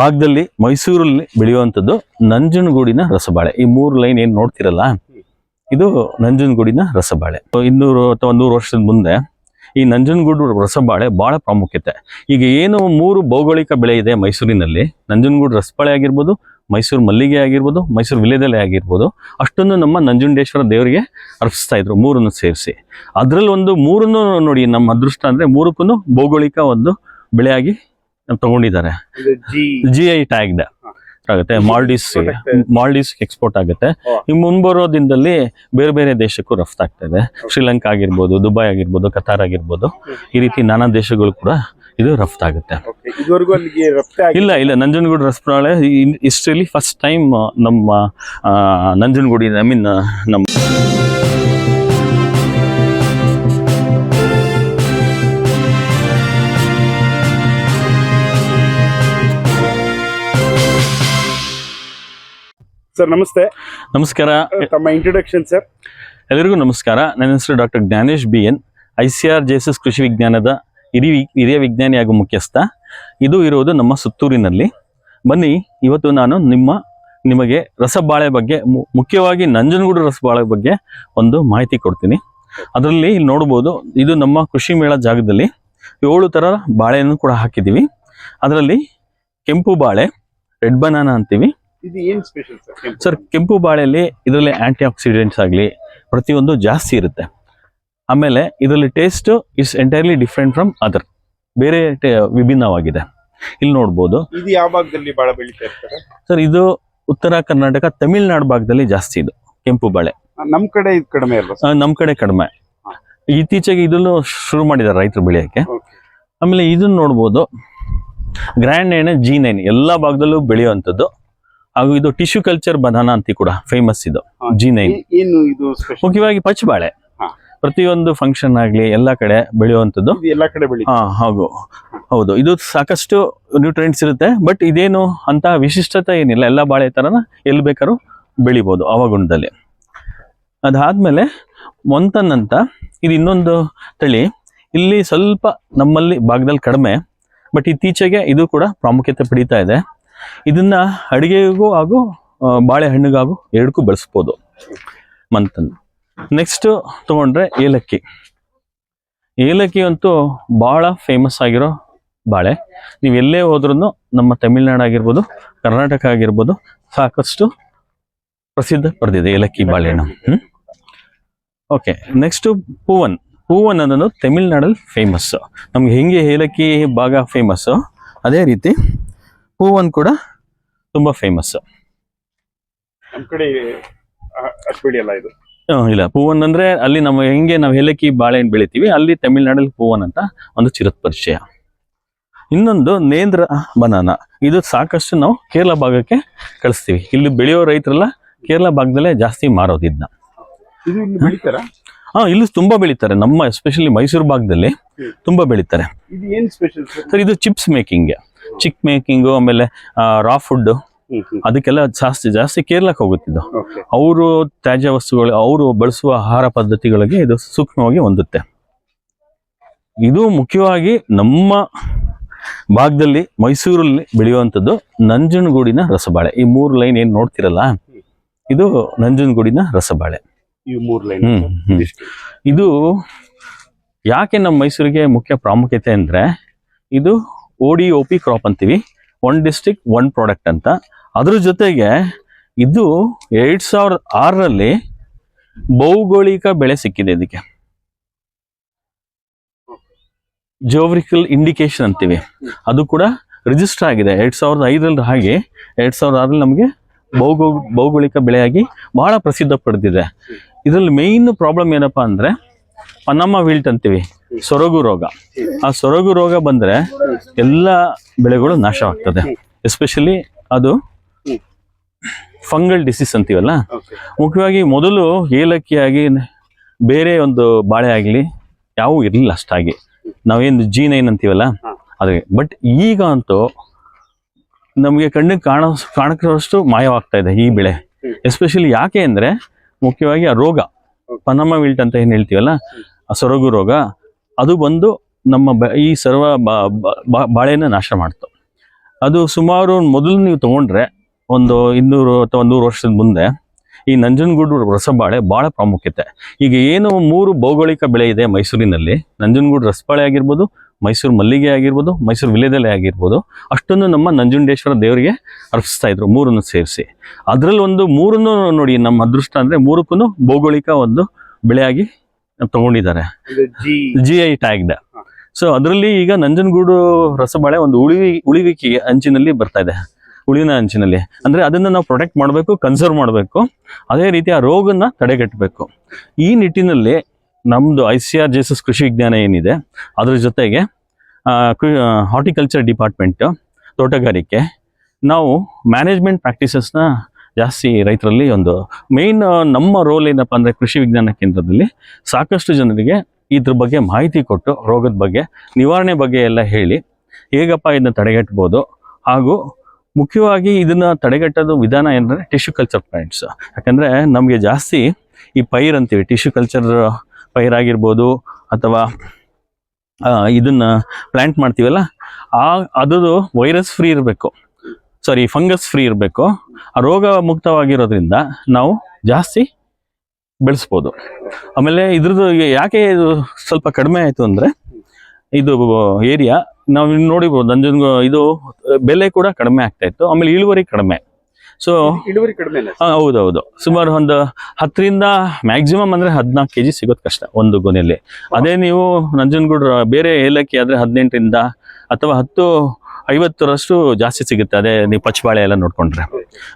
ಭಾಗದಲ್ಲಿ ಮೈಸೂರಲ್ಲಿ ಬೆಳೆಯುವಂಥದ್ದು ನಂಜನಗೂಡಿನ ರಸಬಾಳೆ. ಈ ಮೂರು ಲೈನ್ ಏನು ನೋಡ್ತಿರಲ್ಲ? ಇದು ನಂಜನಗೂಡಿನ ರಸಬಾಳೆ. ಇನ್ನೂರು ಅಥವಾ ನೂರು ವರ್ಷದ ಮುಂದೆ ಈ ನಂಜನಗೂಡು ರಸಬಾಳೆ ಬಹಳ ಪ್ರಾಮುಖ್ಯತೆ. ಈಗ ಏನು ಮೂರು ಭೌಗೋಳಿಕ ಬೆಳೆ ಇದೆ ಮೈಸೂರಿನಲ್ಲಿ? ನಂಜನಗೂಡು ರಸಬಾಳೆ ಆಗಿರ್ಬೋದು, ಮೈಸೂರು ಮಲ್ಲಿಗೆ ಆಗಿರ್ಬೋದು, ಮೈಸೂರು ವಿಲೇದೆಲೆ ಆಗಿರ್ಬೋದು. ಅಷ್ಟೊಂದು ನಮ್ಮ ನಂಜುಂಡೇಶ್ವರ ದೇವರಿಗೆ ಅರ್ಪಿಸ್ತಾ ಇದ್ರು, ಮೂರನ್ನು ಸೇರಿಸಿ. ಅದರಲ್ಲಿ ಒಂದು ಮೂರನ್ನು ನೋಡಿ, ನಮ್ಮ ಅದೃಷ್ಟ ಅಂದರೆ ಮೂರಕ್ಕೂ ಭೌಗೋಳಿಕ ಒಂದು ಬೆಳೆಯಾಗಿ ತಗೊಂಡಿದ್ದಾರೆ. ಜಿ ಐ ಟ್ಯಾಗ್ಡ್ ಆಗುತ್ತೆ. ಮಾಲ್ಡೀವ್ಸ್. ಮಾಲ್ಡೀವ್ಸ್ ಎಕ್ಸ್ಪೋರ್ಟ್ ಆಗುತ್ತೆ. ಈ ಮುಂಬರೋ ದಿನದಲ್ಲಿ ಬೇರೆ ಬೇರೆ ದೇಶಕ್ಕೂ ರಫ್ತಾಗ್ತಾ ಇದೆ. ಶ್ರೀಲಂಕಾ ಆಗಿರ್ಬೋದು ದುಬೈ ಆಗಿರ್ಬೋದು ಕತಾರ್ ಆಗಿರ್ಬೋದು. ಈ ರೀತಿ ನಾನಾ ದೇಶಗಳು ಕೂಡ ಇದು ರಫ್ತಾಗುತ್ತೆ ಇಲ್ಲ ಇಲ್ಲ. ನಂಜನಗೂಡು ರಸಬಾಳೆ ಹಿಸ್ಟ್ರಿಲಿ ಫಸ್ಟ್ ಟೈಮ್ ನಮ್ಮ ನಂಜನಗೂಡಿನ ನಂಜನಗೂಡಿ ಐ ಮೀನ್ ನಮ್ಮ ಸರ್ ನಮಸ್ತೆ. ನಮಸ್ಕಾರ. ತಮ್ಮ ಇಂಟ್ರೊಡಕ್ಷನ್ ಸರ್. ಎಲ್ಲರಿಗೂ ನಮಸ್ಕಾರ. ನನ್ನ ಹೆಸರು doctor Gnanesh B N I C R J S S ಕೃಷಿ ವಿಜ್ಞಾನದ ಹಿರಿ ಹಿರಿಯ ವಿಜ್ಞಾನಿ ಹಾಗೂ ಮುಖ್ಯಸ್ಥ. ಇದು ಇರುವುದು ನಮ್ಮ ಸುತ್ತೂರಿನಲ್ಲಿ. ಬನ್ನಿ ಇವತ್ತು ನಾನು ನಿಮ್ಮ ನಿಮಗೆ ರಸಬಾಳೆ ಬಗ್ಗೆ ಮು- ಮುಖ್ಯವಾಗಿ ನಂಜನಗೂಡು ರಸಬಾಳೆ ಬಗ್ಗೆ ಒಂದು ಮಾಹಿತಿ ಕೊಡ್ತೀನಿ. ಅದರಲ್ಲಿ ಇಲ್ಲಿ ನೋಡ್ಬೋದು ಇದು ನಮ್ಮ ಕೃಷಿ ಮೇಳ ಜಾಗದಲ್ಲಿ ಏಳು ಥರ ಬಾಳೆಯನ್ನು ಕೂಡ ಹಾಕಿದ್ದೀವಿ. ಅದರಲ್ಲಿ ಕೆಂಪು ಬಾಳೆ ರೆಡ್ ಬನಾನಾ ಅಂತೀವಿ. ಇದು ಏನ್ ಸ್ಪೆಷಲ್ ಸರ್ ಸರ್ ಕೆಂಪು ಬಾಳೆಯಲ್ಲಿ ಇದರಲ್ಲಿ ಆಂಟಿ ಆಕ್ಸಿಡೆಂಟ್ಸ್ ಆಗಲಿ ಪ್ರತಿಯೊಂದು ಜಾಸ್ತಿ ಇರುತ್ತೆ. ಆಮೇಲೆ ಇದರಲ್ಲಿ taste is entirely different from other ಬೇರೆ ವಿಭಿನ್ನವಾಗಿದೆ. ಇಲ್ಲಿ ನೋಡ್ಬೋದು. ಇದು ಯಾವ ಭಾಗದಲ್ಲಿ ಬಾಳೆ ಬೆಳೀತಾ ಇರ್ತಾರೆ? ಸರ್ ಇದು ಉತ್ತರ ಕರ್ನಾಟಕ ತಮಿಳುನಾಡು ಭಾಗದಲ್ಲಿ ಜಾಸ್ತಿ ಇದು ಕೆಂಪು ಬಾಳೆ. ನಮ್ಮ ಕಡೆ ಇದು ಕಡಿಮೆ ಅಲ್ವಾ ನಮ್ಮ ನಮ್ ಕಡೆ ಕಡಿಮೆ. ಇತ್ತೀಚೆಗೆ ಇದನ್ನು ಶುರು ಮಾಡಿದ್ದಾರೆ ರೈತರು ಬೆಳೆಯೋಕ್ಕೆ. ಆಮೇಲೆ ಇದನ್ನ ನೋಡ್ಬೋದು ಗ್ರ್ಯಾಂಡ್ ಎಣ್ಣೆ ಜಿ ನೈನ್ ಎಲ್ಲ ಭಾಗದಲ್ಲೂ ಬೆಳೆಯುವಂಥದ್ದು. ಹಾಗೂ ಇದು ಟಿಶ್ಯೂ ಕಲ್ಚರ್ ಬನಾನ ಅಂತ ಕೂಡ ಫೇಮಸ್ ಇದು ಜಿ ನೈನ್. ಏನು ಇದು ಮುಖ್ಯವಾಗಿ ಪಚ್ಚಬಾಳೆ. ಪ್ರತಿಯೊಂದು ಫಂಕ್ಷನ್ ಆಗಲಿ ಎಲ್ಲ ಕಡೆ ಬೆಳೆಯುವಂಥದ್ದು. ಎಲ್ಲ ಕಡೆ ಬೆಳಿ ಹಾ ಹಾಗೂ ಹೌದು. ಇದು ಸಾಕಷ್ಟು ನ್ಯೂಟ್ರಿಯೆಂಟ್ಸ್ ಇರುತ್ತೆ ಬಟ್ ಇದೇನು ಅಂತ ವಿಶಿಷ್ಟತೆ ಏನಿಲ್ಲ. ಎಲ್ಲ ಬಾಳೆ ತರನ ಎಲ್ಲಿ ಬೇಕಾದ್ರೂ ಬೆಳಿಬೋದು ಅವಗುಣದಲ್ಲಿ ಅದಾದ್ಮೇಲೆ ಮೊಂತನ್ ಅಂತ ಇದು ಇನ್ನೊಂದು ತಳಿ. ಇಲ್ಲಿ ಸ್ವಲ್ಪ ನಮ್ಮಲ್ಲಿ ಭಾಗದಲ್ಲಿ ಕಡಿಮೆ ಬಟ್ ಇತ್ತೀಚೆಗೆ ಇದು ಕೂಡ ಪ್ರಾಮುಖ್ಯತೆ ಪಡೀತಾ ಇದೆ. ಇದನ್ನ ಅಡಿಗೆಗೂ ಹಾಗೂ ಬಾಳೆಹಣ್ಣಿಗಾಗೂ ಎರಡಕ್ಕೂ ಬಳಸ್ಬೋದು ಮಂತನ್ ನೆಕ್ಸ್ಟ್ ತಗೊಂಡ್ರೆ ಏಲಕ್ಕಿ. ಏಲಕ್ಕಿ ಅಂತೂ ಭಾಳ ಫೇಮಸ್ ಆಗಿರೋ ಬಾಳೆ. ನೀವು ಎಲ್ಲೇ ಹೋದ್ರೂ ನಮ್ಮ ತಮಿಳ್ನಾಡು ಆಗಿರ್ಬೋದು, ಕರ್ನಾಟಕ ಆಗಿರ್ಬೋದು ಸಾಕಷ್ಟು ಪ್ರಸಿದ್ಧ ಪಡೆದಿದೆ ಏಲಕ್ಕಿ ಬಾಳೆಹಣ್ಣು. Okay next ಹೂವನ್. ಹೂವನ್ ಅನ್ನೋದು ತಮಿಳ್ನಾಡಲ್ಲಿ ಫೇಮಸ್ ನಮ್ಗೆ ಹೆಂಗೆ ಏಲಕ್ಕಿ ಭಾಗ ಫೇಮಸ್ಸು ಅದೇ ರೀತಿ ಹೂವನ್ ಕೂಡ ತುಂಬಾ ಫೇಮಸ್ ನಮ್ ಕಡೆ ಅಷ್ಟು ಬೆಳೆಯಲ್ಲ ಇದು. ಇಲ್ಲ. ಹೂವನ್ ಅಂದ್ರೆ ಅಲ್ಲಿ ನಮ್ಮ ಹೆಂಗೆ ನಾವು ಏಲಕ್ಕಿ ಬಾಳೆಹಣ್ಣು ಬೆಳಿತೀವಿ. ಅಲ್ಲಿ ತಮಿಳ್ನಾಡಲ್ಲಿ ಹೂವನ್ ಅಂತ ಒಂದು ಚಿರತ್ ಪರಿಚಯ. ಇನ್ನೊಂದು ನೇಂದ್ರ ಬನಾನ. ಇದು ಸಾಕಷ್ಟು ನಾವು ಕೇರಳ ಭಾಗಕ್ಕೆ ಕಳಿಸ್ತೀವಿ. ಇಲ್ಲಿ ಬೆಳೆಯೋ ರೈತರೆಲ್ಲ ಕೇರಳ ಭಾಗದಲ್ಲೇ ಜಾಸ್ತಿ ಮಾರೋದು ಇದನ್ನ ಹಾ ಇಲ್ಲಿ ತುಂಬಾ ಬೆಳಿತಾರೆ. ನಮ್ಮ ಎಸ್ಪೆಷಲಿ ಮೈಸೂರು ಭಾಗದಲ್ಲಿ ತುಂಬಾ ಬೆಳಿತಾರೆ. ಸರ್ ಸರ್ ಇದು ಚಿಪ್ಸ್ ಮೇಕಿಂಗ್ ಚಿಕ್ ಮೇಕಿಂಗು ಆಮೇಲೆ ರಾ ಫುಡ್ ಅದಕ್ಕೆಲ್ಲ ಜಾಸ್ತಿ ಜಾಸ್ತಿ ಕೇರಳಕ್ಕೆ ಹೋಗುತ್ತಿದ್ದು. ಅವರು ತ್ಯಾಜ್ಯ ವಸ್ತುಗಳು ಅವರು ಬಳಸುವ ಆಹಾರ ಪದ್ಧತಿಗಳಿಗೆ ಇದು ಸೂಕ್ಷ್ಮವಾಗಿ ಹೊಂದುತ್ತೆ. ಇದು ಮುಖ್ಯವಾಗಿ ನಮ್ಮ ಭಾಗದಲ್ಲಿ ಮೈಸೂರಲ್ಲಿ ಬೆಳೆಯುವಂಥದ್ದು ನಂಜನಗೂಡಿನ ರಸಬಾಳೆ. ಈ ಮೂರು ಲೈನ್ ಏನ್ ನೋಡ್ತಿರಲ್ಲ? ಇದು ನಂಜನಗೂಡಿನ ರಸಬಾಳೆ. ಈ ಮೂರ್. ಇದು ಯಾಕೆ ನಮ್ಮ ಮೈಸೂರಿಗೆ ಮುಖ್ಯ ಪ್ರಾಮುಖ್ಯತೆ ಅಂದ್ರೆ ಇದು O D O P crop ಅಂತೀವಿ. ಒನ್ ಡಿಸ್ಟಿಕ್ ಒನ್ ಪ್ರಾಡಕ್ಟ್ ಅಂತ. ಅದ್ರ ಜೊತೆಗೆ ಇದು ಎರಡ್ ಸಾವಿರದ ಆರರಲ್ಲಿ ಭೌಗೋಳಿಕ ಬೆಳೆ ಸಿಕ್ಕಿದೆ ಇದಕ್ಕೆ. ಜೋವ್ರಿಕಲ್ ಇಂಡಿಕೇಶನ್ ಅಂತೀವಿ. ಅದು ಕೂಡ ರಿಜಿಸ್ಟರ್ ಆಗಿದೆ. ಎರಡ್ ಸಾವಿರದ ಐದರಲ್ಲಿ ಹಾಗೆ, ಎರಡ್ ಸಾವಿರದ ಆರಲ್ಲಿ ನಮಗೆ ಭೌಗೋ, ಭೌಗೋಳಿಕ ಬೆಳೆಯಾಗಿ ಬಹಳ ಪ್ರಸಿದ್ಧ ಪಡೆದಿದೆ. ಇದರಲ್ಲಿ ಮೇಯ್ನ್ ಪ್ರಾಬ್ಲಮ್ ಏನಪ್ಪಾ ಅಂದ್ರೆ ಪನಮ್ಮ ವಿಲ್ಟ್ ಅಂತೀವಿ. ಸೊರಗು ರೋಗ. ಆ ಸೊರಗು ರೋಗ ಬಂದ್ರೆ ಎಲ್ಲ ಬೆಳೆಗಳು ನಾಶವಾಗ್ತದೆ. ಎಸ್ಪೆಷಲಿ ಅದು ಫಂಗಲ್ ಡಿಸೀಸ್ ಅಂತೀವಲ್ಲ? ಮುಖ್ಯವಾಗಿ ಮೊದಲು ಏಲಕ್ಕಿಯಾಗಿ ಬೇರೆ ಒಂದು ಬಾಳೆ ಆಗಲಿ ಯಾವೂ ಇರಲಿಲ್ಲ ಅಷ್ಟಾಗಿ. ನಾವೇನು ಜೀನ್ ಏನಂತೀವಲ್ಲ ಅಂತೀವಲ್ಲ. ಅದೇ ಬಟ್ ಈಗ ಅಂತೂ ನಮಗೆ ಕಣ್ಣಿಗೆ ಕಾಣ ಕಾಣಕ್ಕಿರೋಷ್ಟು ಮಾಯವಾಗ್ತಾ ಇದೆ ಈ ಬೆಳೆ. ಎಸ್ಪೆಷಲಿ ಯಾಕೆ ಅಂದರೆ ಮುಖ್ಯವಾಗಿ ಆ ರೋಗ. ಪನಮ ವಿಲ್ಟ್ ಅಂತ ಏನು ಹೇಳ್ತೀವಲ್ಲ? ಆ ಸೊರಗು ರೋಗ ಅದು ಬಂದು ನಮ್ಮ ಬ- ಈ ಸರ್ವ ಬಾಳೆನ ನಾಶ ಮಾಡ್ತು. ಅದು ಸುಮಾರು ಮೊದಲು ನೀವು ತೊಗೊಂಡ್ರೆ ಒಂದು ಇನ್ನೂರು ಅಥವಾ ನೂರು ವರ್ಷದ ಮುಂದೆ ಈ ನಂಜನಗೂಡು ರಸಬಾಳೆ ಭಾಳ ಪ್ರಾಮುಖ್ಯತೆ. ಈಗ ಏನು ಮೂರು ಭೌಗೋಳಿಕ ಬೆಳೆ ಇದೆ ಮೈಸೂರಿನಲ್ಲಿ, ನಂಜನಗೂಡು ರಸಬಾಳೆ ಆಗಿರ್ಬೋದು, ಮೈಸೂರು ಮಲ್ಲಿಗೆ ಆಗಿರ್ಬೋದು, ಮೈಸೂರು ವಿಲೇದೆಲೆ ಆಗಿರ್ಬೋದು ಅಷ್ಟೊಂದು ನಮ್ಮ ನಂಜುಂಡೇಶ್ವರ ದೇವರಿಗೆ ಅರ್ಪಿಸ್ತಾ ಇದ್ರು, ಮೂರನ್ನು ಸೇರಿಸಿ. ಅದರಲ್ಲಿ ಒಂದು ಮೂರನ್ನು ನೋಡಿ ನಮ್ಮ ಅದೃಷ್ಟ ಅಂದರೆ ಮೂರಕ್ಕೂ ಭೌಗೋಳಿಕ ಒಂದು ಬೆಳೆಯಾಗಿ ತಗೊಂಡಿದ್ದಾರೆ. ಜಿ ಐ ಟ್ಯಾಗ್ಡ್ ಸೊ ಅದರಲ್ಲಿ ಈಗ ನಂಜನಗೂಡು ರಸಬಾಳೆ ಒಂದು ಉಳಿವಿ ಉಳಿವಿಕೆಗೆ ಅಂಚಿನಲ್ಲಿ ಬರ್ತಾ ಇದೆ. ಉಳಿವಿನ ಅಂಚಿನಲ್ಲಿ. ಅಂದ್ರೆ ಅದನ್ನ ನಾವು ಪ್ರೊಟೆಕ್ಟ್ ಮಾಡಬೇಕು ಕನ್ಸರ್ವ್ ಮಾಡಬೇಕು. ಅದೇ ರೀತಿ ಆ ರೋಗನ ತಡೆಗಟ್ಟಬೇಕು. ಈ ನಿಟ್ಟಿನಲ್ಲಿ ನಮ್ದು ಐ ಸಿ ಆರ್ ಜೆಸಸ್ ಕೃಷಿ ವಿಜ್ಞಾನ ಏನಿದೆ ಅದ್ರ ಜೊತೆಗೆ ಹಾರ್ಟಿಕಲ್ಚರ್ ಡಿಪಾರ್ಟ್ಮೆಂಟ್ ತೋಟಗಾರಿಕೆ ನಾವು ಮ್ಯಾನೇಜ್ಮೆಂಟ್ ಪ್ರಾಕ್ಟೀಸಸ್ನ ಜಾಸ್ತಿ ರೈತರಲ್ಲಿ ಒಂದು ಮೇನ್ ನಮ್ಮ ರೋಲ್ ಏನಪ್ಪ ಅಂದರೆ ಕೃಷಿ ವಿಜ್ಞಾನ ಕೇಂದ್ರದಲ್ಲಿ ಸಾಕಷ್ಟು ಜನರಿಗೆ ಇದ್ರ ಬಗ್ಗೆ ಮಾಹಿತಿ ಕೊಟ್ಟು ರೋಗದ ಬಗ್ಗೆ, ನಿವಾರಣೆ ಬಗ್ಗೆ ಎಲ್ಲ ಹೇಳಿ ಹೇಗಪ್ಪ ಇದನ್ನ ತಡೆಗಟ್ಬೋದು ಹಾಗೂ ಮುಖ್ಯವಾಗಿ ಇದನ್ನು ತಡೆಗಟ್ಟೋದು ವಿಧಾನ ಏನಂದರೆ ಟಿಶ್ಯೂ ಕಲ್ಚರ್ ಪ್ಲಾಂಟ್ಸ್ ಯಾಕಂದರೆ ನಮಗೆ ಜಾಸ್ತಿ ಈ ಪೈರ್ ಅಂತೀವಿ ಟಿಶ್ಯೂ ಕಲ್ಚರ್ ಪೈರ್ ಆಗಿರ್ಬೋದು ಅಥವಾ ಇದನ್ನು ಪ್ಲ್ಯಾಂಟ್ ಮಾಡ್ತೀವಲ್ಲ, ಆ ಅದು ವೈರಸ್ ಫ್ರೀ ಇರಬೇಕು. ಸಾರಿ ಫಂಗಸ್ ಫ್ರೀ ಇರಬೇಕು. ಆ ರೋಗ ಮುಕ್ತವಾಗಿರೋದ್ರಿಂದ ನಾವು ಜಾಸ್ತಿ ಬೆಳೆಸ್ಬೋದು. ಆಮೇಲೆ ಇದ್ರದ್ದು ಯಾಕೆ ಇದು ಸ್ವಲ್ಪ ಕಡಿಮೆ ಆಯಿತು ಅಂದರೆ ಇದು ಏರಿಯಾ ನಾವು ಇನ್ನು ನೋಡಿಬೋದು ನಂಜನ್ ಇದು ಬೆಲೆ ಕೂಡ ಕಡಿಮೆ ಆಗ್ತಾ ಇತ್ತು. ಆಮೇಲೆ ಇಳುವರಿ ಕಡಿಮೆ. ಸೊ ಇಳುವರಿ ಕಡಿಮೆ ಹೌದೌದು. ಸುಮಾರು ಒಂದು ಹತ್ತರಿಂದ ಮ್ಯಾಕ್ಸಿಮಮ್ ಅಂದರೆ ಹದಿನಾಲ್ಕು ಕೆ ಜಿ ಸಿಗೋದು ಕಷ್ಟ ಒಂದು ಗೊನೆಯಲ್ಲಿ. ಅದೇ ನೀವು ನಂಜನಗೂಡು ಬೇರೆ ಏಲಕ್ಕಿ ಆದರೆ ಹದಿನೆಂಟರಿಂದ ಅಥವಾ ಹತ್ತು ಐವತ್ತರಷ್ಟು ಜಾಸ್ತಿ ಸಿಗುತ್ತೆ ಅದೇ ನೀವು ಪಚ್ಚಬಾಳೆ ಎಲ್ಲ ನೋಡ್ಕೊಂಡ್ರೆ.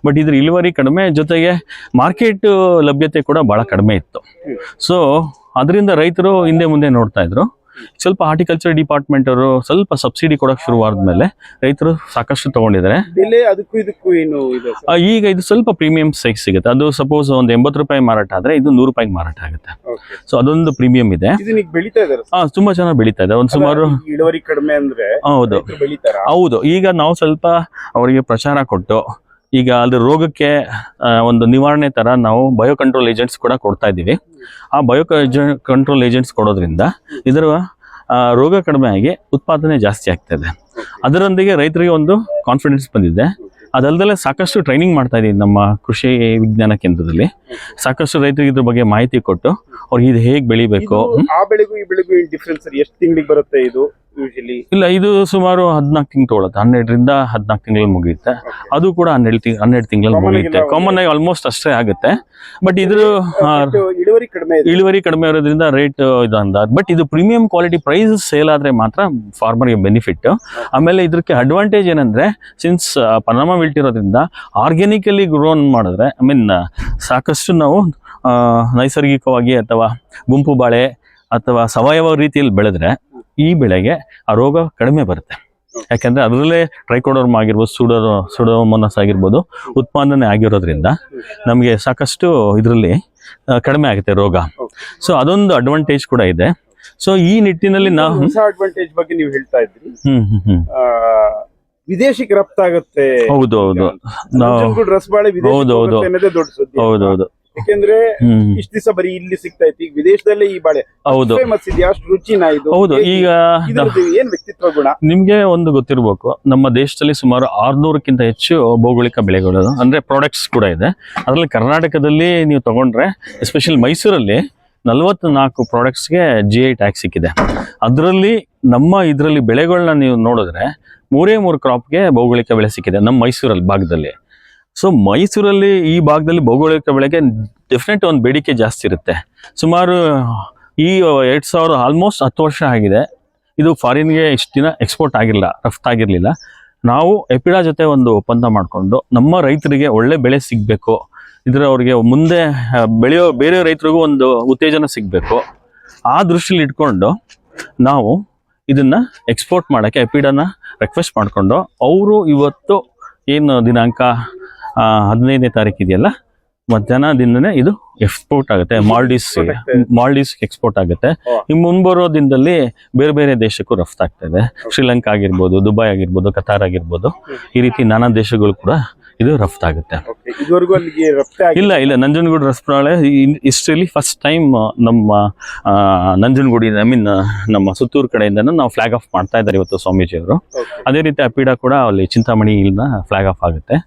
ಬಟ್ ಇದ್ರ ಇಳುವರಿ ಕಡಿಮೆ, ಜೊತೆಗೆ ಮಾರ್ಕೆಟ್ ಲಭ್ಯತೆ ಕೂಡ ಬಹಳ ಕಡಿಮೆ ಇತ್ತು. ಸೊ ಅದರಿಂದ ರೈತರು ಹಿಂದೆ ಮುಂದೆ ನೋಡ್ತಾ ಇದ್ರು. ಸ್ವಲ್ಪ ಹಾರ್ಟಿಕಲ್ಚರ್ ಡಿಪಾರ್ಟ್ಮೆಂಟ್ ಅವರು ಸ್ವಲ್ಪ ಸಬ್ಸಿಡಿ ಕೊಡೋಕೆ ಶುರುವಾದ್ಮೇಲೆ ರೈತರು ಸಾಕಷ್ಟು ತಗೊಂಡಿದ್ದಾರೆ. ಈಗ ಇದು ಸ್ವಲ್ಪ ಪ್ರೀಮಿಯಂ ಸೈಜ್ ಸಿಗುತ್ತೆ. ಅದು ಸಪೋಸ್ ಒಂದು ಎಂಬತ್ತು ರೂಪಾಯಿ ಮಾರಾಟ ಆದ್ರೆ ಇದು ನೂರು ರೂಪಾಯಿಗೆ ಮಾರಾಟ ಆಗುತ್ತೆ. ಸೊ ಅದೊಂದು ಪ್ರೀಮಿಯಂ ಇದೆ. ತುಂಬಾ ಚೆನ್ನಾಗಿ ಬೆಳೀತಾ ಇದೆ. ಒಂದು ಸುಮಾರು ಇಳುವರಿ ಕಡಿಮೆ ಅಂದ್ರೆ ಹೌದು. ಹೌದು. ಈಗ ನಾವು ಸ್ವಲ್ಪ ಅವರಿಗೆ ಪ್ರಚಾರ ಕೊಟ್ಟು ಈಗ ಅದ್ರ ರೋಗಕ್ಕೆ ಒಂದು ನಿವಾರಣೆ ತರ ನಾವು ಬಯೋ ಕಂಟ್ರೋಲ್ ಏಜೆಂಟ್ಸ್ ಕೂಡ ಕೊಡ್ತಾ ಇದ್ದೀವಿ. ಆ ಬಯೋ ಕಂಟ್ರೋಲ್ ಏಜೆಂಟ್ಸ್ ಕೊಡೋದ್ರಿಂದ ಇದರ ರೋಗ ಕಡಿಮೆ ಆಗಿ ಉತ್ಪಾದನೆ ಜಾಸ್ತಿ ಆಗ್ತದೆ ಅದರೊಂದಿಗೆ ರೈತರಿಗೆ ಒಂದು ಕಾನ್ಫಿಡೆನ್ಸ್ ಬಂದಿದೆ. ಅದಲ್ಲದೆ ಸಾಕಷ್ಟು ಟ್ರೈನಿಂಗ್ ಮಾಡ್ತಾ ಇದೀವಿ ನಮ್ಮ ಕೃಷಿ ವಿಜ್ಞಾನ ಕೇಂದ್ರದಲ್ಲಿ. ಸಾಕಷ್ಟು ರೈತರಿಗೆ ಇದ್ರ ಬಗ್ಗೆ ಮಾಹಿತಿ ಕೊಟ್ಟು ಅವ್ರಿಗೆ ಇದು ಹೇಗೆ ಬೆಳಿಬೇಕು? ಆ ಬೆಳೆಗೂ ಈ ಬೆಳೆಗೂ ಡಿಫ್ರೆನ್ಸ್ ಎಷ್ಟು ತಿಂಗಳಿಗೆ ಬರುತ್ತೆ ಇದು? ಯೂಶಲಿ ಇಲ್ಲ ಇದು ಸುಮಾರು ಹದಿನಾಲ್ಕು ತಿಂಗಳು ತೊಗೊಳುತ್ತೆ ಹನ್ನೆರಡರಿಂದ ಹದಿನಾಲ್ಕು ತಿಂಗಳಲ್ಲಿ ಮುಗಿಯುತ್ತೆ. ಅದು ಕೂಡ ಹನ್ನೆರಡು ತಿಂಗ್ ಹನ್ನೆರಡು ತಿಂಗಳಲ್ಲಿ ಮುಗಿಯುತ್ತೆ. ಕಾಮನ್ ಆಗಿ ಆಲ್ಮೋಸ್ಟ್ ಅಷ್ಟೇ ಆಗುತ್ತೆ. ಬಟ್ ಇದ್ರ ಇಳುವರಿ ಕಡಿಮೆ ಇಳುವರಿ ಕಡಿಮೆ ಇರೋದ್ರಿಂದ ರೇಟ್ ಇದು ಅಂದ ಬಟ್ ಇದು ಪ್ರೀಮಿಯಂ ಕ್ವಾಲಿಟಿ ಪ್ರೈಸ್ ಸೇಲ್ ಆದ್ರೆ ಮಾತ್ರ ಫಾರ್ಮರ್ಗೆ ಬೆನಿಫಿಟ್ ಆಮೇಲೆ ಇದಕ್ಕೆ ಅಡ್ವಾಂಟೇಜ್ ಏನಂದ್ರೆ ಸಿನ್ಸ್ ಪನಾಮ ಇರೋದ್ರಿಂದ ಆರ್ಗ್ಯಾನಿಕಲಿ ಗ್ರೋನ್ ಮಾಡಿದ್ರೆ ಐ ಮೀನ್ ಸಾಕಷ್ಟು ನಾವು ನೈಸರ್ಗಿಕವಾಗಿ ಅಥವಾ ಗುಂಪು ಬಾಳೆ ಅಥವಾ ಸಾವಯವ ರೀತಿಯಲ್ಲಿ ಬೆಳೆದ್ರೆ ಈ ಬೆಳೆಗೆ ಆ ರೋಗ ಕಡಿಮೆ ಬರುತ್ತೆ. ಯಾಕಂದ್ರೆ ಅದರಲ್ಲೇ ಟ್ರೈಕೋಡರ್ಮ್ ಆಗಿರ್ಬೋದು ಸುಡೋ ಸುಡೋಮೋನಸ್ ಆಗಿರ್ಬೋದು ಉತ್ಪಾದನೆ ಆಗಿರೋದ್ರಿಂದ ನಮಗೆ ಸಾಕಷ್ಟು ಇದರಲ್ಲಿ ಕಡಿಮೆ ಆಗುತ್ತೆ ರೋಗ. ಸೊ ಅದೊಂದು ಅಡ್ವಾಂಟೇಜ್ ಕೂಡ ಇದೆ. ಸೊ ಈ ನಿಟ್ಟಿನಲ್ಲಿ ನಾವು ಅಡ್ವಾಂಟೇಜ್ ಬಗ್ಗೆ ನೀವು ಹೇಳ್ತಾ ಇದ್ರಿ. ಹ್ಮ್ ಹ್ಮ್ ಹ್ಮ್. ಆ, ವಿದೇಶಿಗೆ ರಫ್ತಾಗುತ್ತೆ. ಹೌದು ಹೌದು. ಹೌದು, ಹೌದು. ಯಾಕೆಂದ್ರೆ ಇಷ್ಟ ದಿವಸ ಬರೀ ಇಲ್ಲಿ ಸಿಗ್ತಾ ಇತ್ತು ಈಗ ವಿದೇಶದಲ್ಲೇ ಈ ಬಾಳೆ ಹೌದು. ಫೇಮಸ್ ಇದೆಯಾ ಅಷ್ಟು ರುಚಿನ ಇದು. ಹೌದು ಈಗ ಇದ್ರದ್ದು ಏನ್ ವ್ಯಕ್ತಿತ್ವ ಗುಣ? ನಿಮ್ಗೆ ಒಂದು ಗೊತ್ತಿರಬೇಕು ನಮ್ಮ ದೇಶದಲ್ಲಿ ಸುಮಾರು ಆರ್ನೂರಕ್ಕಿಂತ ಹೆಚ್ಚು ಭೌಗೋಳಿಕ ಬೆಳೆಗಳು ಅಂದ್ರೆ ಪ್ರಾಡಕ್ಟ್ಸ್ ಕೂಡ ಇದೆ. ಅದರಲ್ಲಿ ಕರ್ನಾಟಕದಲ್ಲಿ ನೀವು ತಗೊಂಡ್ರೆ ಎಸ್ಪೆಷಲಿ ಮೈಸೂರಲ್ಲಿ ನಲವತ್ನಾಲ್ಕು ಪ್ರಾಡಕ್ಟ್ಸ್ಗೆ ಜಿ ಐ ಟ್ಯಾಕ್ಸ್ ಸಿಕ್ಕಿದೆ. ಅದರಲ್ಲಿ ನಮ್ಮ ಇದರಲ್ಲಿ ಬೆಳೆಗಳನ್ನ ನೀವು ನೋಡಿದ್ರೆ ಮೂರೇ ಮೂರು ಕ್ರಾಪ್ಗೆ ಭೌಗೋಳಿಕ ಬೆಳೆ ಸಿಕ್ಕಿದೆ ನಮ್ಮ ಮೈಸೂರಲ್ಲಿ ಭಾಗದಲ್ಲಿ. ಸೊ ಮೈಸೂರಲ್ಲಿ ಈ ಭಾಗದಲ್ಲಿ ಭೌಗೋಳಿಕ ಬೆಳೆಗೆ ಡೆಫಿನೆಟ್ ಒಂದು ಬೇಡಿಕೆ ಜಾಸ್ತಿ ಇರುತ್ತೆ. ಸುಮಾರು, ಈ ಎರಡು ಸಾವಿರ ಆಲ್ಮೋಸ್ಟ್ ಹತ್ತು ವರ್ಷ ಆಗಿದೆ. ಇದು ಫಾರಿನ್ಗೆ ಇಷ್ಟು ದಿನ ಎಕ್ಸ್ಪೋರ್ಟ್ ಆಗಿರಲಿಲ್ಲ. ರಫ್ತಾಗಿರಲಿಲ್ಲ ನಾವು ಎಪಿಡಾ ಜೊತೆ ಒಂದು ಒಪ್ಪಂದ ಮಾಡಿಕೊಂಡು ನಮ್ಮ ರೈತರಿಗೆ ಒಳ್ಳೆ ಬೆಳೆ ಸಿಗಬೇಕು. ಇದರ ಅವ್ರಿಗೆ ಮುಂದೆ ಬೆಳೆಯೋ, ಬೇರೆ ರೈತರಿಗೂ ಒಂದು ಉತ್ತೇಜನ ಸಿಗಬೇಕು. ಆ ದೃಷ್ಟಿಲಿ ಇಟ್ಕೊಂಡು ನಾವು ಇದನ್ನು ಎಕ್ಸ್ಪೋರ್ಟ್ ಮಾಡೋಕ್ಕೆ ಎಪಿಡಾನ ರಿಕ್ವೆಸ್ಟ್ ಮಾಡಿಕೊಂಡು, ಅವರು ಇವತ್ತು ಏನು ದಿನಾಂಕ ಹದಿನೈದನೇ ತಾರೀಕು ಇದೆಯಲ್ಲ? ಮಧ್ಯಾಹ್ನ ದಿನನೇ ಇದು. ಎಕ್ಸ್ಪೋರ್ಟ್ ಆಗುತ್ತೆ ಮಾಲ್ಡೀವ್ಸ್ ಮಾಲ್ಡೀವ್ಸ್ ಎಕ್ಸ್ಪೋರ್ಟ್ ಆಗುತ್ತೆ. ಈ ಮುಂಬರೋ ದಿನದಲ್ಲಿ ಬೇರೆ ಬೇರೆ ದೇಶಕ್ಕೂ ರಫ್ತಾಗ್ತಾ ಇದೆ ಶ್ರೀಲಂಕಾ ಆಗಿರ್ಬೋದು ದುಬೈ ಆಗಿರ್ಬೋದು ಕತಾರ್ ಆಗಿರ್ಬೋದು. ಈ ರೀತಿ ನಾನಾ ದೇಶಗಳು ಕೂಡ ಇದು ರಫ್ತಾಗುತ್ತೆ ಇಲ್ಲ ಇಲ್ಲ. ನಂಜನಗೂಡು ರಸಬಾಳೆ ಹಿಸ್ಟ್ರಿಲಿ ಫಸ್ಟ್ ಟೈಮ್ ನಮ್ಮ ನಂಜನಗೂಡಿ ಐ ಮೀನ್ ನಮ್ಮ ಸುತ್ತೂರು ಕಡೆಯಿಂದನೂ ನಾವು ಫ್ಲಾಗ್ ಆಫ್ ಮಾಡ್ತಾ ಇದ್ದಾರೆ ಇವತ್ತು ಸ್ವಾಮೀಜಿಯವರು. ಅದೇ ರೀತಿ ಅಪೀಡ ಕೂಡ ಅಲ್ಲಿ ಚಿಂತಾಮಣಿ ಇಲ್ಲ ಫ್ಲಾಗ್ ಆಫ್ ಆಗುತ್ತೆ.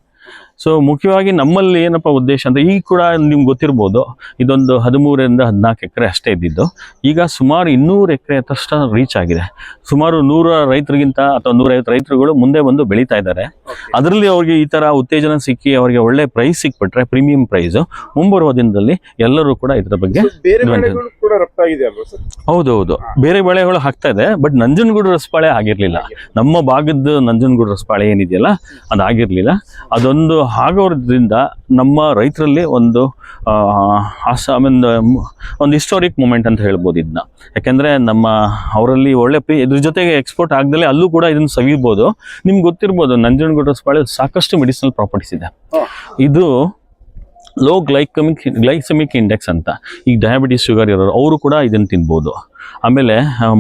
ಸೊ ಮುಖ್ಯವಾಗಿ ನಮ್ಮಲ್ಲಿ ಏನಪ್ಪ ಉದ್ದೇಶ ಅಂದರೆ ಈಗ ಕೂಡ ನಿಮ್ಗೆ ಗೊತ್ತಿರ್ಬೋದು ಇದೊಂದು ಹದಿಮೂರರಿಂದ ಹದಿನಾಲ್ಕು ಎಕರೆ ಅಷ್ಟೇ ಇದ್ದಿದ್ದು. ಈಗ ಸುಮಾರು ಇನ್ನೂರು ಎಕರೆ ತಷ್ಟ ರೀಚ್ ಆಗಿದೆ. ಸುಮಾರು ನೂರ ರೈತರಿಗಿಂತ ಅಥವಾ ನೂರೈವತ್ತು ರೈತರುಗಳು ಮುಂದೆ ಬಂದು ಬೆಳೀತಾ ಇದ್ದಾರೆ. ಅದರಲ್ಲಿ ಅವ್ರಿಗೆ ಈ ತರ ಉತ್ತೇಜನ ಸಿಕ್ಕಿ ಅವರಿಗೆ ಒಳ್ಳೆ ಪ್ರೈಸ್ ಸಿಕ್ಬಿಟ್ರೆ ಪ್ರೀಮಿಯಂ ಪ್ರೈಸ್ ಮುಂಬರುವ ದಿನದಲ್ಲಿ ಎಲ್ಲರೂ ಕೂಡ ಇದರ ಬಗ್ಗೆ ಹೌದು ಹೌದೌದು. ಬೇರೆ ಬೆಳೆಗಳು ಹಾಕ್ತಾ ಇದೆ ಬಟ್ ನಂಜನಗೂಡು ರಸಬಾಳೆ ಆಗಿರ್ಲಿಲ್ಲ. ನಮ್ಮ ಭಾಗದ ನಂಜನಗೂಡು ರಸಬಾಳೆ ಏನಿದೆಯಲ್ಲ ಅದಾಗಿರ್ಲಿಲ್ಲ. ಅದೊಂದು ಆಗೋದ್ರಿಂದ ನಮ್ಮ ರೈತರಲ್ಲಿ ಒಂದು ಆ, ಐ ಮೀನ್ ಒಂದು ಹಿಸ್ಟೋರಿಕ್ ಮೂಮೆಂಟ್ ಅಂತ ಹೇಳ್ಬೋದು ಇದನ್ನ ಯಾಕೆಂದರೆ ನಮ್ಮ ಅವರಲ್ಲಿ ಒಳ್ಳೆ ಪಿ ಇದ್ರ ಜೊತೆಗೆ ಎಕ್ಸ್ಪೋರ್ಟ್ ಆಗದಲ್ಲೇ ಅಲ್ಲೂ ಕೂಡ ಇದನ್ನು ಸವಿಬೋದು. ನಿಮ್ಗೆ ಗೊತ್ತಿರ್ಬೋದು ನಂಜನಗೂಡ ಸ್ಪಾಳೆ ಸಾಕಷ್ಟು ಮೆಡಿಸಿನಲ್ ಪ್ರಾಪರ್ಟೀಸ್ ಇದೆ. ಇದು ಲೋ ಗ್ಲೈಕಮಿಕ್ ಗ್ಲೈಸಮಿಕ್ ಇಂಡೆಕ್ಸ್ ಅಂತ. ಈಗ ಡಯಾಬಿಟಿಸ್ ಶುಗರ್ ಇರೋರು ಅವರು ಕೂಡ ಇದನ್ನು ತಿನ್ಬೋದು. ಆಮೇಲೆ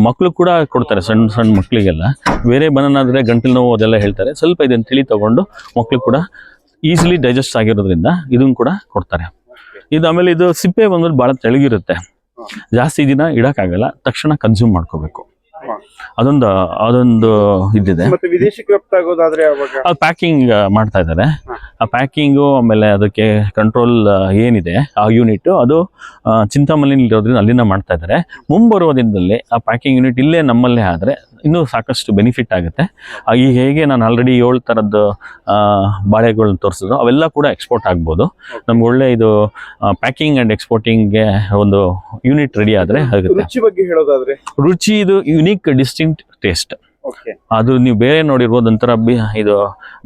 ಮಕ್ಕಳು ಕೂಡ ಕೊಡ್ತಾರೆ ಸಣ್ಣ ಸಣ್ಣ ಮಕ್ಕಳಿಗೆಲ್ಲ ಬೇರೆ ಬನನಾದರೆ ಗಂಟಲು ನೋವು ಅದೆಲ್ಲ ಹೇಳ್ತಾರೆ. ಸ್ವಲ್ಪ ಇದನ್ನು ತಿಳಿ ತಗೊಂಡು ಮಕ್ಕಳು ಕೂಡ ಈಸಿಲಿ ಡೈಜೆಸ್ಟ್ ಆಗಿರೋದ್ರಿಂದ ಇದನ್ನು ಕೂಡ ಕೊಡ್ತಾರೆ. ಇದು ಆಮೇಲೆ ಇದು ಸಿಪ್ಪೆ ಬಂದ್ರೆ ಭಾಳ ತೆಳಗಿರುತ್ತೆ. ಜಾಸ್ತಿ ದಿನ ಇಡೋಕ್ಕಾಗಲ್ಲ ತಕ್ಷಣ ಕನ್ಸ್ಯೂಮ್ ಮಾಡ್ಕೋಬೇಕು. ಅದೊಂದು ಅದೊಂದು ಇದಿದೆ. ಅದು ಪ್ಯಾಕಿಂಗ್ ಮಾಡ್ತಾ ಇದ್ದಾರೆ. ಆ ಪ್ಯಾಕಿಂಗು ಆಮೇಲೆ ಅದಕ್ಕೆ ಕಂಟ್ರೋಲ್ ಏನಿದೆ ಆ ಯೂನಿಟ್ ಅದು ಇರೋದ್ರಿಂದ ಅಲ್ಲಿಂದ ಮಾಡ್ತಾ ಇದ್ದಾರೆ. ಮುಂಬರುವ ದಿನದಲ್ಲಿ ಆ ಪ್ಯಾಕಿಂಗ್ ಯೂನಿಟ್ ಇಲ್ಲೇ ನಮ್ಮಲ್ಲೇ ಆದರೆ ಇನ್ನೂ ಸಾಕಷ್ಟು ಬೆನಿಫಿಟ್ ಆಗುತ್ತೆ. ಈ ಹೇಗೆ ನಾನು ಆಲ್ರೆಡಿ ಏಳು ಥರದ್ದು ಬಾಳೆಗಳನ್ನ ತೋರಿಸಿದ್ರು ಅವೆಲ್ಲ ಕೂಡ ಎಕ್ಸ್ಪೋರ್ಟ್ ಆಗ್ಬೋದು. ನಮ್ಗೆ ಒಳ್ಳೆ ಇದು ಪ್ಯಾಕಿಂಗ್ ಆ್ಯಂಡ್ ಎಕ್ಸ್ಪೋರ್ಟಿಂಗ್ಗೆ ಒಂದು ಯೂನಿಟ್ ರೆಡಿ ಆದರೆ ಆಗುತ್ತೆ. ರುಚಿ ಬಗ್ಗೆ ಹೇಳೋದಾದ್ರೆ? ರುಚಿ ಇದು ಯುನೀಕ್ ಡಿಸ್ಟಿಂಕ್ಟ್ ಟೇಸ್ಟ್ ಅದು ನೀವು ಬೇರೆ ನೋಡಿರ್ಬೋದು ಒಂಥರ ಬಿ ಇದು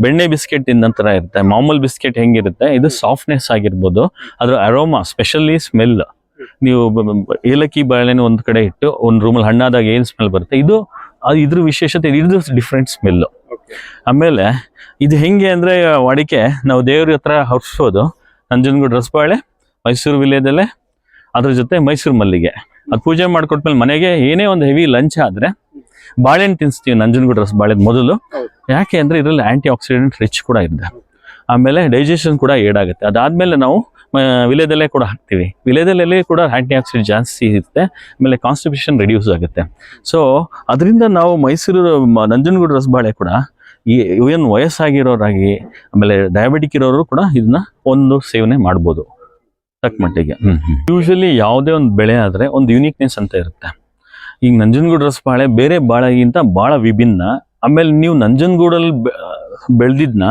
ಬೆಣ್ಣೆ ಬಿಸ್ಕೆಟ್ ತಿಂದಂತರ ಇರುತ್ತೆ. ಮಾಮೂಲ್ ಬಿಸ್ಕೆಟ್ ಹೆಂಗಿರುತ್ತೆ? ಇದು ಸಾಫ್ಟ್ನೆಸ್ ಆಗಿರ್ಬೋದು. ಅದ್ರ ಅರೋಮಾ ಸ್ಪೆಷಲಿ ಸ್ಮೆಲ್ ನೀವು ಏಲಕ್ಕಿ ಬಾಳೆನ ಒಂದು ಕಡೆ ಇಟ್ಟು ಒಂದು ರೂಮಲ್ಲಿ ಹಣ್ಣಾದಾಗ ಏನ್ ಸ್ಮೆಲ್ ಬರುತ್ತೆ? ಇದು ಅದು ಇದ್ರ ವಿಶೇಷತೆ ಇದು ಡಿಫ್ರೆಂಟ್ ಸ್ಮೆಲ್ ಓಕೆ ಆಮೇಲೆ ಇದು ಹೆಂಗೆ ಅಂದ್ರೆ ವಾಡಿಕೆ ನಾವು ದೇವ್ರ ಹತ್ರ ಹೊರಿಸೋದು. ನಂಜನಗೂಡು ರಸಬಾಳೆ ಮೈಸೂರು ವಿಲೇದಲ್ಲೇ. ಅದ್ರ ಜೊತೆ ಮೈಸೂರು ಮಲ್ಲಿಗೆ. ಅದು ಪೂಜೆ ಮಾಡ್ಕೊಟ್ಮೇಲೆ ಮನೆಗೆ ಏನೇ ಒಂದು ಹೆವಿ ಲಂಚ್ ಆದ್ರೆ ಬಾಳೆಹಣ್ಣು ತಿನ್ಸ್ತೀವಿ ನಂಜನಗೂಡು ರಸಬಾಳೆದ ಮೊದಲು. ಯಾಕೆ ಅಂದ್ರೆ ಇದರಲ್ಲಿ ಆಂಟಿ ಆಕ್ಸಿಡೆಂಟ್ ರಿಚ್ ಕೂಡ ಇದೆ ಆಮೇಲೆ ಡೈಜೆಷನ್ ಕೂಡ ಏಡಾಗುತ್ತೆ. ಅದಾದ್ಮೇಲೆ ನಾವು ಮ, ವಿಲೇದೆಲೆ ಕೂಡ ಹಾಕ್ತೀವಿ. ವಿಲೇದಲ್ಲೇ ಕೂಡ ಆ್ಯಂಟಿ ಆಕ್ಸಿಡೆಂಟ್ ಜಾಸ್ತಿ ಇರುತ್ತೆ ಆಮೇಲೆ ಕಾನ್ಸ್ಟಿಪೇಷನ್ ರಿಡ್ಯೂಸ್ ಆಗುತ್ತೆ. ಸೊ ಅದರಿಂದ ನಾವು ಮೈಸೂರು ನಂಜನಗೂಡು ರಸಬಾಳೆ ಕೂಡ ಈ ಏನು ವಯಸ್ಸಾಗಿರೋರಾಗಿ ಆಮೇಲೆ ಡಯಾಬಿಟಿಕ್ ಇರೋರು ಕೂಡ ಇದನ್ನ ಒಂದು ಸೇವನೆ ಮಾಡ್ಬೋದು. ತಕ್ಕ ಮಟ್ಟಿಗೆ. ಯೂಶಲಿ ಯಾವುದೇ ಒಂದು ಬೆಳೆ ಆದರೆ ಒಂದು ಯುನೀಕ್ನೆಸ್ ಅಂತ ಇರುತ್ತೆ. ಈಗ ನಂಜನಗೂಡು ರಸಬಾಳೆ ಬೇರೆ ಬಾಳೆಗಿಂತ ಭಾಳ ವಿಭಿನ್ನ. ಆಮೇಲೆ ನೀವು ನಂಜನಗೂಡಲ್ಲಿ ಬೆಳೆದಿದ್ನ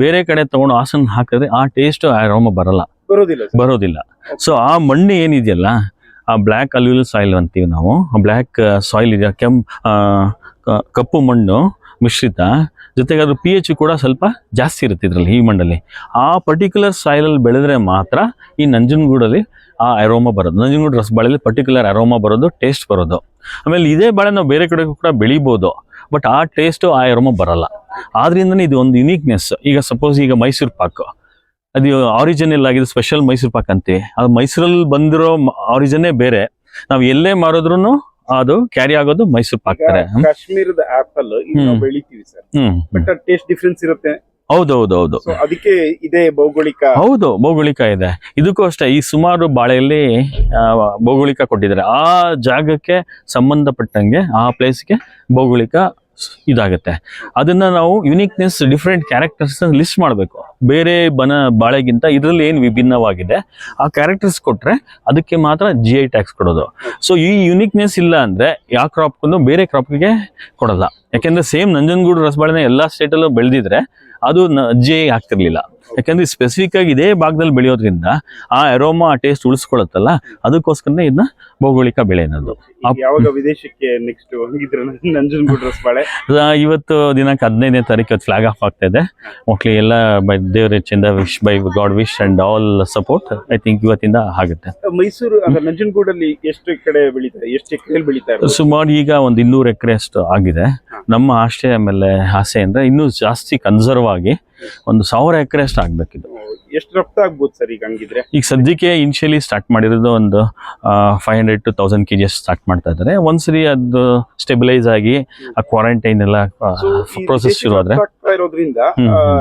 ಬೇರೆ ಕಡೆ ತೊಗೊಂಡು ಹಾಸನ ಹಾಕಿದ್ರೆ ಆ ಟೇಸ್ಟ್ ಆರೋಮ ಬರಲ್ಲ. ಬರೋದಿಲ್ಲ ಬರೋದಿಲ್ಲ. ಸೊ ಆ ಮಣ್ಣು ಏನಿದೆಯಲ್ಲ, ಆ ಬ್ಲ್ಯಾಕ್ ಅಲ್ಯೂಲ್ ಸಾಯಿಲ್ ಅಂತೀವಿ ನಾವು. ಬ್ಲ್ಯಾಕ್ ಸಾಯಿಲ್ ಇದೆಯಾ? ಕೆಂಪ್ ಕಪ್ಪು ಮಣ್ಣು ಮಿಶ್ರಿತ. ಜೊತೆಗೆ ಅದ್ರ ಪಿ ಎಚ್ ಕೂಡ ಸ್ವಲ್ಪ ಜಾಸ್ತಿ ಇರುತ್ತೆ ಇದರಲ್ಲಿ, ಈ ಮಣ್ಣಲ್ಲಿ. ಆ ಪರ್ಟಿಕ್ಯುಲರ್ ಸಾಯಿಲಲ್ಲಿ ಬೆಳೆದ್ರೆ ಮಾತ್ರ ಈ ನಂಜನಗೂಡಲ್ಲಿ ಆ ಅರೋಮಾ ಬರೋದು. ನಂಜನಗೂಡು ರಸಬಾಳೆಲಿ ಪರ್ಟಿಕ್ಯುಲರ್ ಅರೋಮಾ ಬರೋದು ಟೇಸ್ಟ್ ಬರೋದು. ಆಮೇಲೆ ಇದೇ ಬಾಳೆ ನಾವು ಬೇರೆ ಕಡೆಗೂ ಕೂಡ ಬೆಳಿಬೋದು ಬಟ್ ಆ ಟೇಸ್ಟು ಆ ಅರೋಮಾ ಬರಲ್ಲ. ಆದ್ರಿಂದನೇ ಇದು ಒಂದು ಯುನೀಕ್ನೆಸ್ ಈಗ ಸಪೋಸ್ ಈಗ ಮೈಸೂರು ಪಾಕ್ ಅದು ಆರಿಜಿನಲ್ ಆಗಿದೆ ಸ್ಪೆಷಲ್ ಮೈಸೂರು ಪಾಕ್ ಅಂತೀವಿ. ಅದು ಮೈಸೂರಲ್ಲಿ ಬಂದಿರೋ ಆರಿಜಿನೇ ಬೇರೆ. ನಾವು ಎಲ್ಲೇ ಮಾರಿದ್ರು ಅದು ಕ್ಯಾರಿ ಆಗೋದು ಮೈಸೂರು ಪಾಕ್ ಕಾಶ್ಮೀರದ ಆಪಲ್. ಬೆಳಿತೀವಿ ಸರ್ ಬಟ್ ಟೇಸ್ಟ್ ಡಿಫ್ರೆನ್ಸ್ ಇರುತ್ತೆ. ಹೌದು ಹೌದು ಹೌದು ಅದಕ್ಕೆ ಇದೆ ಭೌಗೋಳಿಕ ಹೌದು ಭೌಗೋಳಿಕ ಇದೆ. ಇದಕ್ಕೂ ಅಷ್ಟೇ ಈ ಸುಮಾರು ಬಾಳೆಯಲ್ಲಿ ಭೌಗೋಳಿಕ ಕೊಟ್ಟಿದ್ದಾರೆ. ಆ ಜಾಗಕ್ಕೆ ಸಂಬಂಧಪಟ್ಟಂಗೆ ಆ ಪ್ಲೇಸ್ಗೆ ಭೌಗೋಳಿಕ ಇದಾಗುತ್ತೆ. ಅದನ್ನ ನಾವು ಯುನೀಕ್ನೆಸ್ ಡಿಫ್ರೆಂಟ್ ಕ್ಯಾರೆಕ್ಟರ್ಸ್ ಲಿಸ್ಟ್ ಮಾಡಬೇಕು. ಬೇರೆ ಬನ, ಬಾಳೆಗಿಂತ ಇದರಲ್ಲಿ ಏನು ವಿಭಿನ್ನವಾಗಿದೆ, ಆ ಕ್ಯಾರೆಕ್ಟರ್ಸ್ ಕೊಟ್ಟರೆ ಅದಕ್ಕೆ ಮಾತ್ರ ಜಿ ಐ ಟ್ಯಾಕ್ಸ್ ಕೊಡೋದು. ಸೊ ಈ ಯುನೀಕ್ನೆಸ್ ಇಲ್ಲ ಅಂದ್ರೆ ಯಾವ ಕ್ರಾಪ್ಗೂ ಬೇರೆ ಕ್ರಾಪ್ಗೆ ಕೊಡಲ್ಲ. ಯಾಕೆಂದರೆ ಸೇಮ್ ನಂಜನಗೂಡು, ರಸಬಾಳೆನ ಎಲ್ಲಾ ಸ್ಟೇಟಲ್ಲೂ ಬೆಳೆದಿದ್ರೆ ಅದು ಜಿ ಐ ಆಗ್ತಿರ್ಲಿಲ್ಲ. ಯಾಕಂದ್ರೆ ಸ್ಪೆಸಿಫಿಕ್ ಆಗಿ ಇದೇ ಭಾಗದಲ್ಲಿ ಬೆಳೆಯೋದ್ರಿಂದ ಆ ಅರೋಮಾ ಆ ಟೇಸ್ಟ್ ಉಳಿಸ್ಕೊಳತ್ತಲ್ಲ ಅದಕ್ಕೋಸ್ಕರನೇ ಇದನ್ನ ಭೌಗೋಳಿಕ ಬೆಳೆ ಅನ್ನೋದು. ಯಾವಾಗ ವಿದೇಶಕ್ಕೆ ನೆಕ್ಸ್ಟ್ ಹಂಗಿದ್ರೆ ನಂಜನಗೂಡು ಇವತ್ತು ದಿನಾಂಕ ಹದಿನೈದನೇ ತಾರೀಕು ಫ್ಲಾಗ್ ಆಫ್ ಆಗ್ತಾ ಇದೆ. ಮೋಸ್ಟ್ಲಿ ಎಲ್ಲ ಬೈ ದೇವ್ರ ಹೆಚ್ಚಿಂದ wish by God wish and all support I think ಇವತ್ತಿಂದ ಆಗುತ್ತೆ. ಮೈಸೂರು ನಂಜನಗೂಡಲ್ಲಿ ಎಷ್ಟು ಕಡೆ ಬೆಳೀತಾರೆ ಎಷ್ಟು ಎಕರೆಯಲ್ಲಿ ಬೆಳೀತಾರೆ ಸುಮಾರು ಈಗ ಒಂದು ಇನ್ನೂರು ಎಕರೆ ಅಷ್ಟು ಆಗಿದೆ. ನಮ್ಮ ಆಶೆ ಆಮೇಲೆ ಆಸೆ ಅಂದ್ರೆ ಇನ್ನೂ ಜಾಸ್ತಿ ಕನ್ಸರ್ವ್ ಆಗಿ ಒಂದು ಸಾವಿರ ಎಕರೆ ಅಷ್ಟು ಆಗ್ಬೇಕಿದು ಎಷ್ಟು ರಫ್ತು ಆಗ್ಬೋದು ಸರ್ ಈಗ ಹಂಗಿದ್ರೆ ಈಗ ಸದ್ಯಕ್ಕೆ ಇನಿಷಿಯಲಿ ಸ್ಟಾರ್ಟ್ ಮಾಡಿರೋದು ಒಂದು five hundred two thousand K G start ಮಾಡ್ತಾ ಇದ್ದಾರೆ ಒಂದ್ಸರಿ ಅದು ಸ್ಟೆಬಿಲೈಸ್ ಆಗಿ ಆ ಕ್ವಾರಂಟೈನ್ ಎಲ್ಲ ಪ್ರೊಸೆಸ್ ಶುರು ಆದ್ರೆ ಇರೋದ್ರಿಂದ.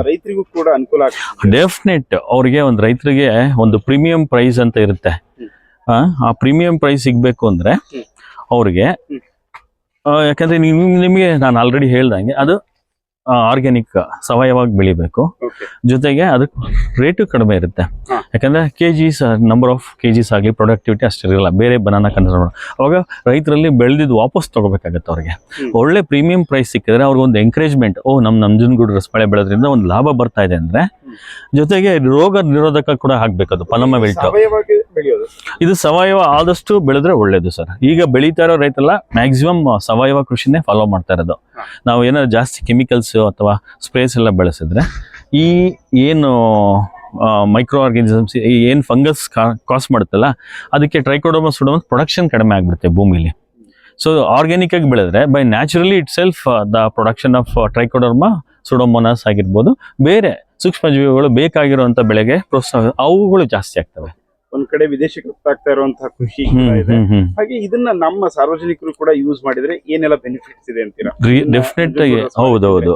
ರೈತರಿಗೂ ಕೂಡ ಅನುಕೂಲ ಆಗ್ತದೆ ಡೆಫಿನೆಟ್ ಅವ್ರಿಗೆ ಒಂದು ರೈತರಿಗೆ ಒಂದು ಪ್ರೀಮಿಯಂ ಪ್ರೈಸ್ ಅಂತ ಇರುತ್ತೆ. ಆ, ಪ್ರೀಮಿಯಂ ಪ್ರೈಸ್ ಸಿಗ್ಬೇಕು ಅಂದ್ರೆ. ಅವ್ರಿಗೆ ಯಾಕಂದ್ರೆ ನಿಮ್ ನಿಮಗೆ ನಾನು ಆಲ್ರೆಡಿ ಹೇಳ್ದಂಗೆ ಅದು ಆರ್ಗ್ಯಾನಿಕ್ ಸಾವಯವಾಗಿ ಬೆಳಿಬೇಕು. ಜೊತೆಗೆ ಅದಕ್ಕೆ ರೇಟು ಕಡಿಮೆ ಇರುತ್ತೆ. ಯಾಕಂದ್ರೆ K Gs number of K Gs ಆಗಲಿ ಪ್ರೊಡಕ್ಟಿವಿಟಿ ಅಷ್ಟಿರಲ್ಲ ಬೇರೆ ಬನಾನ ಕಂಡ್ರೆ ಅವಾಗ ರೈತರಲ್ಲಿ ಬೆಳೆದಿದ್ದು ವಾಪಸ್ ತಗೋಬೇಕಾಗತ್ತೆ ಅವ್ರಿಗೆ. ಒಳ್ಳೆ ಪ್ರೀಮಿಯಂ ಪ್ರೈಸ್ ಸಿಕ್ಕಿದ್ರೆ ಅವ್ರಿಗೊಂದು ಎಂಕರೇಜ್ಮೆಂಟ್ ಓ ನಮ್ಮ ನಂಜನಗೂಡು ರಸಬಾಳೆ ಬೆಳೆದ್ರಿಂದ ಒಂದು ಲಾಭ ಬರ್ತಾ ಇದೆ ಅಂದ್ರೆ ಜೊತೆಗೆ ರೋಗ ನಿರೋಧಕ ಕೂಡ ಹಾಕ್ಬೇಕು ಅದು. ಪಲಮ ಬೆಲ್ಟ್ ಬೆಳೆಯೋದು ಇದು ಸಾವಯವ ಆದಷ್ಟು ಬೆಳೆದ್ರೆ ಒಳ್ಳೇದು ಸರ್. ಈಗ ಬೆಳೀತಾ ಇರೋ ರೈತೆಲ್ಲ ಮ್ಯಾಕ್ಸಿಮಮ್ ಸಾವಯವ ಕೃಷಿನೇ ಫಾಲೋ ಮಾಡ್ತಾ ಇರೋದು. ನಾವು ಏನಾದ್ರು ಜಾಸ್ತಿ ಕೆಮಿಕಲ್ಸ್ ಅಥವಾ ಸ್ಪ್ರೇಸ್ ಎಲ್ಲ ಬೆಳೆಸಿದ್ರೆ ಈ ಏನು ಮೈಕ್ರೋ ಆರ್ಗಾನಿಸಮ್ಸ್ ಏನು ಫಂಗಸ್ ಕಾಸ್ ಮಾಡುತ್ತಲ್ಲ ಅದಕ್ಕೆ ಟ್ರೈಕೋಡೋಮ ಸುಡೋಮಸ್ ಪ್ರೊಡಕ್ಷನ್ ಕಡಿಮೆ ಆಗಿಬಿಡುತ್ತೆ ಭೂಮಿಲಿ. ಸೊ ಆರ್ಗ್ಯಾನಿಕ್ ಆಗಿ ಬೆಳೆದ್ರೆ by naturally itself the production of trichoderma pseudomonas ಆಗಿರ್ಬೋದು ಬೇರೆ ಸೂಕ್ಷ್ಮಜೀವಿಗಳು ಬೇಕಾಗಿರುವಂಥ ಬೆಳೆಗೆ ಪ್ರೋತ್ಸಾಹ ಅವುಗಳು ಜಾಸ್ತಿ ಆಗ್ತವೆ. ಒಂದ್ ಕಡೆ ವಿದೇಶಕ್ಕೆ ರಫ್ತಾಗ್ತಾ ಇರುವಂತಹ ಕೃಷಿ ಕೂಡ ಇದೆ. ಹಾಗೆ ಇದನ್ನ ನಮ್ಮ ಸಾರ್ವಜನಿಕರು ಕೂಡ ಯೂಸ್ ಮಾಡಿದ್ರೆ ಏನೆಲ್ಲ ಬೆನಿಫಿಟ್ಸ್ ಇದೆ ಅಂತೀರಾ? ಡೆಫಿನೆಟ್ ಆಗಿ ಹೌದೌದು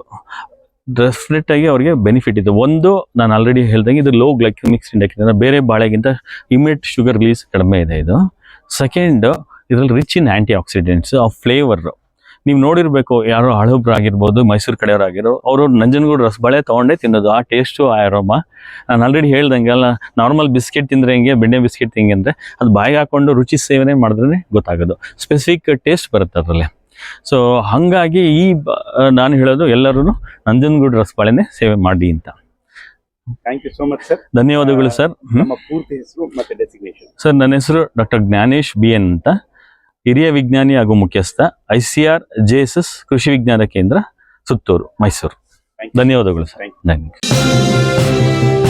ಡೆಫಿನೆಟ್ ಆಗಿ ಅವರಿಗೆ ಬೆನಿಫಿಟ್ ಇದೆ. ಒಂದು ನಾನು ಆಲ್ರೆಡಿ ಹೇಳ್ದಂಗೆ ಇದು ಲೋ ಗ್ಲೈಕಮಿಕ್ಸ್ ಇಂಡೆಕ್ಸ್ ಅಂದ್ರೆ ಬೇರೆ ಬಾಳೆಗಿಂತ ಇಮಿಡಿಯೇಟ್ ಶುಗರ್ ರಿಲೀಸ್ ಕಡಿಮೆ ಇದೆ ಇದು. ಸೆಕೆಂಡ್ ಇದ್ರಲ್ಲಿ ರಿಚ್ ಇನ್ ಆಂಟಿ ಆಕ್ಸಿಡೆಂಟ್ಸ್ ಆ ಫ್ಲೇವರ್ ನೀವು ನೋಡಿರ್ಬೇಕು ಯಾರೋ ಹಳಬ್ರಾಗಿರ್ಬೋದು ಮೈಸೂರು ಕಡೆಯವರಾಗಿರೋ ಅವರು ನಂಜನಗೂಡು ರಸಬಾಳೆ ತೊಗೊಂಡೇ ತಿನ್ನೋದು ಆ ಟೇಸ್ಟು ಆ ಅರೋಮ ನಾನು ಆಲ್ರೆಡಿ ಹೇಳ್ದಂಗೆ ಅಲ್ಲ ನಾರ್ಮಲ್ ಬಿಸ್ಕೆಟ್ ತಿಂದ್ರೆ ಹೆಂಗೆ ಬೆಣ್ಣೆ ಬಿಸ್ಕೆಟ್ ತಿಂಗೆ ಅಂದರೆ ಅದು ಬಾಯಿಗೆ ಹಾಕ್ಕೊಂಡು ರುಚಿ ಸೇವನೆ ಮಾಡಿದ್ರೆ ಗೊತ್ತಾಗೋದು. ಸ್ಪೆಸಿಫಿಕ್ ಟೇಸ್ಟ್ ಬರುತ್ತೆ ಅದರಲ್ಲಿ. ಸೊ ಹಾಗಾಗಿ ಈ ನಾನು ಹೇಳೋದು ಎಲ್ಲರೂ ನಂಜನಗೂಡು ರಸಬಾಳೆನೇ ಸೇವೆ ಮಾಡಿ ಅಂತ. Thank you so much sir ಧನ್ಯವಾದಗಳು ಸರ್ ನಮ್ಮ ಪೂರ್ತಿ ಹೆಸರು ಮತ್ತೆ ಡೆಸಿಗ್ನೇಷನ್ ಸರ್ ನನ್ನ ಹೆಸರು ಡಾಕ್ಟರ್ ಜ್ಞಾನೇಶ್ ಬಿ ಎನ್ ಅಂತ. ಹಿರಿಯ ವಿಜ್ಞಾನಿ ಹಾಗೂ ಮುಖ್ಯಸ್ಥ I C R J S S ಕೃಷಿ ವಿಜ್ಞಾನ ಕೇಂದ್ರ ಸುತ್ತೂರು ಮೈಸೂರು. ಧನ್ಯವಾದಗಳು ಸರ್. Thank you